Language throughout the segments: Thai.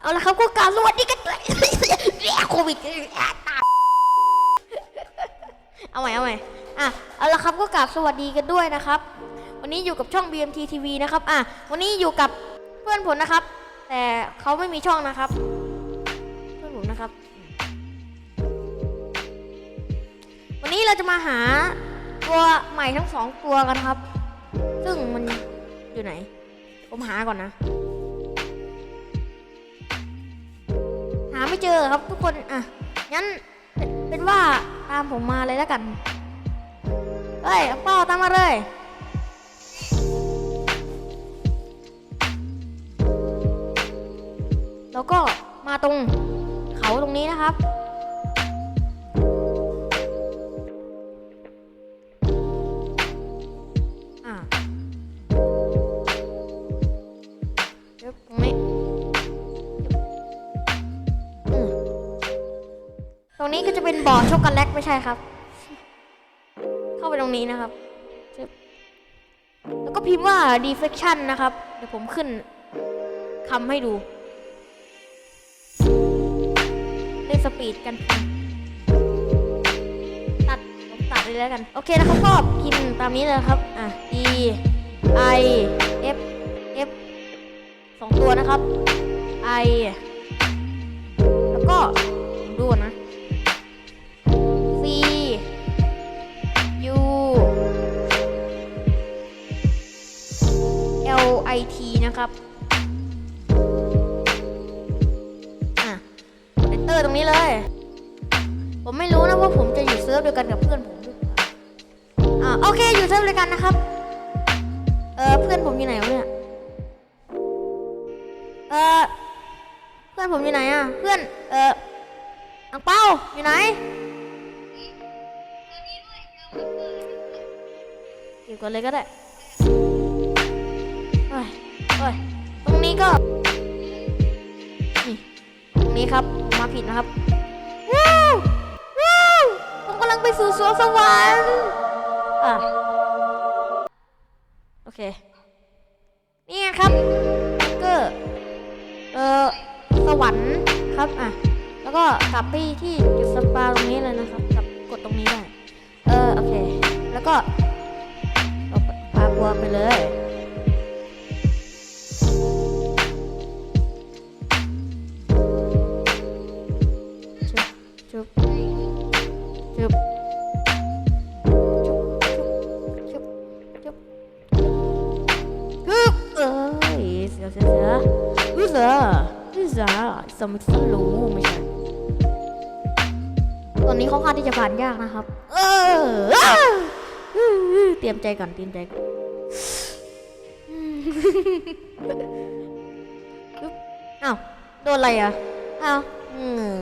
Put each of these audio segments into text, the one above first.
เอาละครับก็กล่าวสวัสดีกันด้วยโควิดตาเอาใหม่เอาใหม่อะเอาละครับก็กล่าวสวัสดีกันด้วยนะครับ วันนี้อยู่กับช่อง BMT TV นะครับอะวันนี้อยู่กับเพื่อนผมนะครับ แต่เขาไม่มีช่องนะครับ เพื่อนผมนะครับ วันนี้เราจะมาหาตัวใหม่ทั้งสองตัวกันครับ ซึ่งมันอยู่ไหน ผมหาก่อนนะ ไม่เจอครับทุกคนอะงั้นเป็นว่าตามผมมาเลยแล้วกันเฮ้ยป้อตามมาเลยแล้วก็มาตรงเขาตรงนี้นะครับ นี้ก็จะเป็นบ่อช็อกโกแลตไม่ใช่ครับ เข้าไปตรงนี้นะครับ แล้วก็พิมพ์ว่า deflection นะครับ เดี๋ยวผมขึ้นคำให้ดูเล่นสปีดกัน ตัด ผมตัดเลยแล้วกัน โอเคนะครับก็พิมพ์ตามนี้เลยครับ อะ D I F F สองตัวนะครับ I ตรงนี้เลย ผมไม่รู้นะว่าผมจะอยู่เซิร์ฟเดียวกันกับเพื่อนผมหรือเปล่าอ่าโอเคอยู่เซิร์ฟเดียวกันนะครับ เออเพื่อนผมอยู่ไหนวะเนี่ย เออเพื่อนผมอยู่ไหนอะ เพื่อน เอออังเป้าอยู่ไหนเก็บก่อนเลยก็ได้เฮ้ยเฮ้ยตรงนี้ก็ นี่ ตรงนี้ครับ ผิดนะครับว้าวว้าวผมกำลังไปสู่สวงสวรรค์อะโอเค นี่ครับก็เออสวรรค์ครับอะแล้วก็กลับไปที่จุดสปาตรงนี้เลยนะครับ กลับกดตรงนี้ได้เออโอเค แล้วก็ สือสมิธสลูไม่ใช่ตอนนี้เขาคางที่จะผ่านยากนะครับ เออเตรียมใจก่อนเตรียมใจก่อนอ้าวโดนอะไรอะอ้าวอืม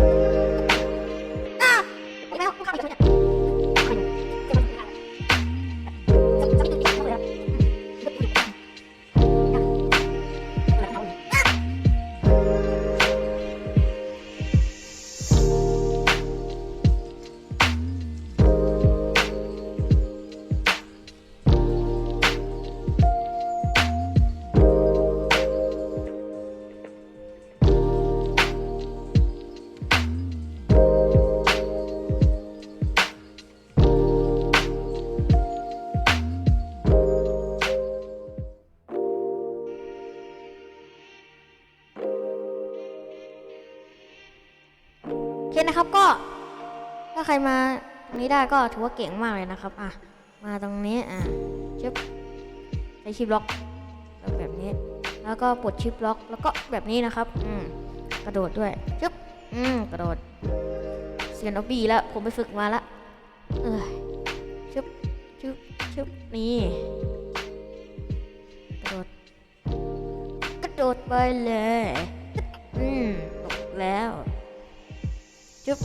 โนะครับก็ ถ้าใครมาตรงนี้ได้ก็ถือว่าเก่งมากเลยนะครับ อะ มาตรงนี้ อะชิปใช้ชิปล็อกแบบนี้ แล้วก็ปลดชิปล็อก แล้วก็แบบนี้นะครับ อืม กระโดดด้วยชิปอืม กระโดดเซียนอบีแล้ว ผมไปฝึกมาละ เออชิปชิปชิปนี่กระโดด กระโดดไปเลย อืม ตกแล้ว จุ๊บ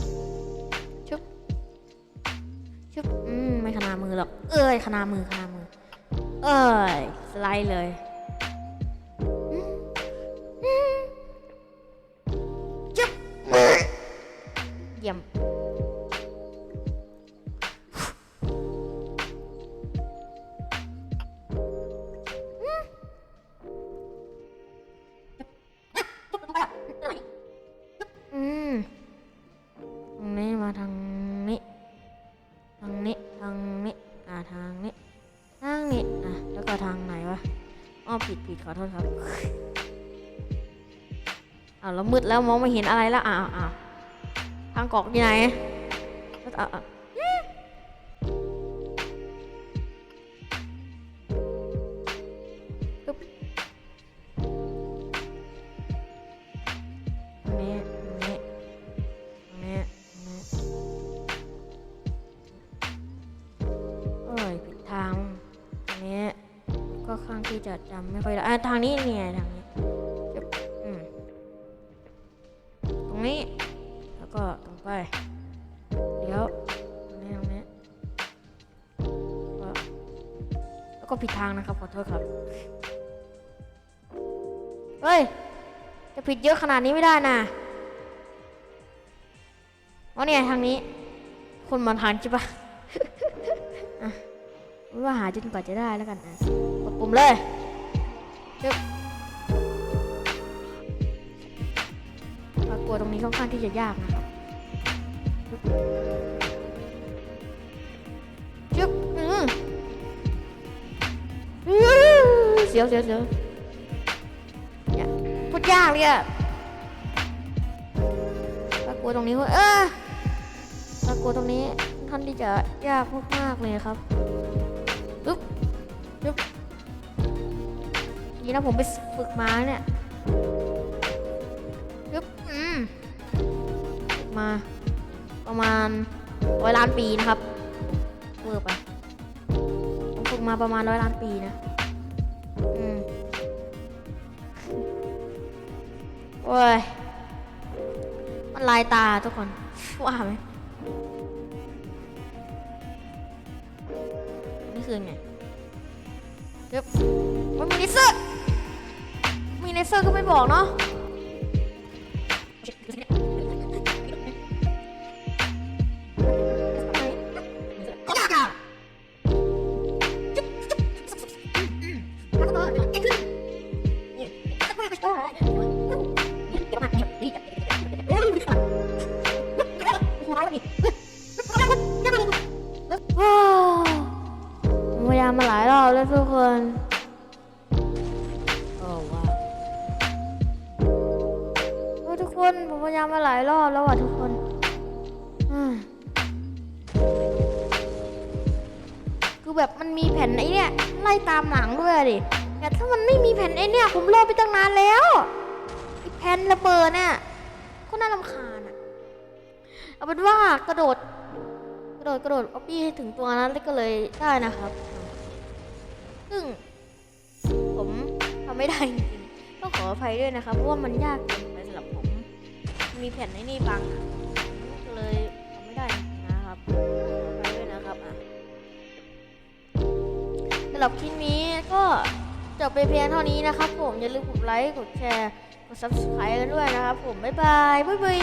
จุ๊บจุ๊บอืมไม่ขนามือหรอก เอ้ยขนามือขนามือ เอ้ยสไลด์เลยจุ๊บเยี่ยม อโทษครับอ้าวแล้วมืดแล้วมองไม่เห็นอะไรแล้วอ้าวอ้าวทางกอกยู่ไหนอ้าว ที่จะจำไม่ค่อยได้อะทางนี้เนี่ไงทางนี้อืมตรงนี้ แล้วก็ตรงไป เดี๋ยวตรงนี้ตรงนี้ก็แล้วก็ผิดทางนะครับขอโทษครับ เฮ้ย จะผิดเยอะขนาดนี้ไม่ได้นะอ๋อเนี่ยทางนี้คนมาทานใช่ปะ ว่าหาจนกว่าจะได้แล้วกันอะกดปุ่มเลยจึ๊บปรากฏตรงนี้ค่อนข้างที่จะยากนะครับจึ๊บอืมอื้อเสียวเสียวเสียวเนี่ยพูดยากเลยอะปรากฏตรงนี้เว้ยเออปรากฏตรงนี้ค่อนที่จะยากมากๆเลยครับ ปึ๊บนี่นะผมไปฝึกมาเนี่ยยึบอืมมา ประมาณร้อยล้านปีนะครับเวอร์ไปผมฝึกมาประมาณร้อยล้านปีนะอืมโอ้ยมันลายตาทุกคนว่าไหม คืนไงยึบมันมีเลเซอร์ มีเลเซอร์ก็ไม่บอกเนาะ แล้วทุกคนโอ้ว้าวโอ้ทุกคนผมพยายามมาหลายรอบแล้วอะทุกคนคือแบบมันมีแผ่นไอ้เนี่ยไล่ตามหลังด้วยดิแต่ถ้ามันไม่มีแผ่นไอ้เนี่ยผมรอไปตั้งนานแล้วไอ้แผ่นระเบิดเนี่ยก็น่ารำคาญอะเอาเป็นว่ากระโดดกระโดดกระโดดเอาปี้ให้ถึงตัวนั้นก็เลยได้นะครับ ซึ่ง ผมทำไม่ได้จริงๆต้องขออภัยด้วยนะครับ เพราะว่ามันยากเกินไปสำหรับผม มีแผ่นในนี่บังอะก็เลยทำไม่ได้นะครับขออภัยด้วยนะครับอะสำหรับคลิปนี้ก็จบไปเพียงเท่านี้นะครับผม อย่าลืมกดไลค์ กดแชร์ กด subscribe กันด้วยนะครับผม บ๊ายบาย บ๊ายบาย